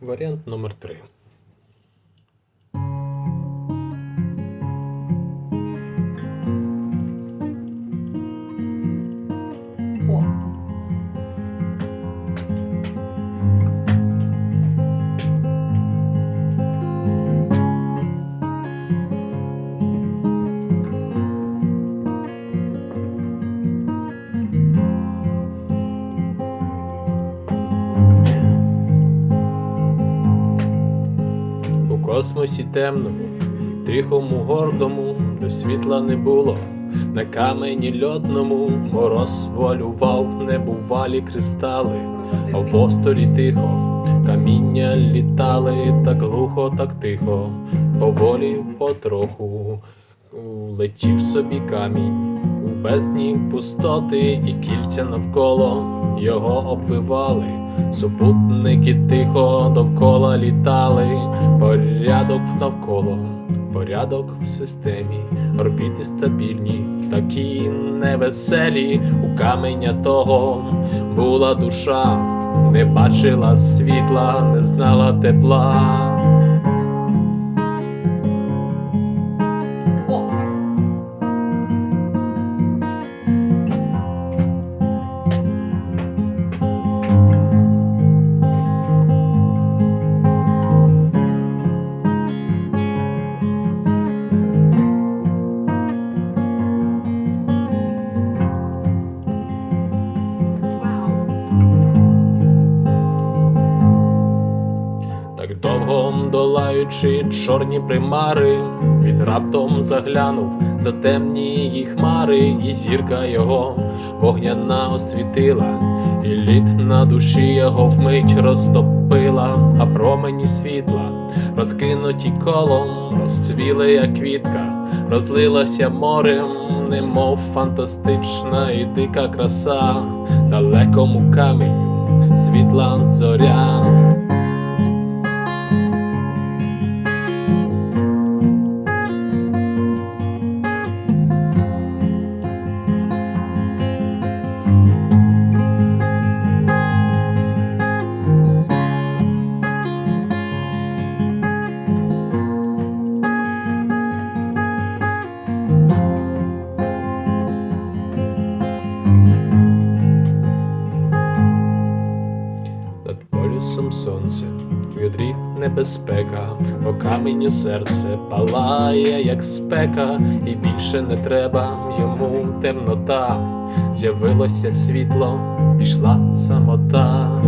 Варіант номер 3 космосі темному, тихому, гордому, де світла не було, на камені льодному мороз волював небувалі кристали, а в просторі тихо, каміння літали так глухо, так тихо, поволі потроху летів собі камінь у бездні пустоти і кільця навколо його обвивали. Супутники тихо довкола літали, порядок навколо, порядок в системі, орбіти стабільні, такі невеселі, у каменя того була душа, не бачила світла, не знала тепла. Долаючи чорні примари, він раптом заглянув за темні її хмари, і зірка його вогняна освітила, і лід на душі його вмить розтопила, а промені світла, розкинуті колом, розцвіли, як квітка, розлилася морем, немов фантастична і дика краса, далекому каменю світла зоря. Відрі небезпека, по каменю серце палає, як спека, і більше не треба йому темнота. З'явилося світло, пішла самота.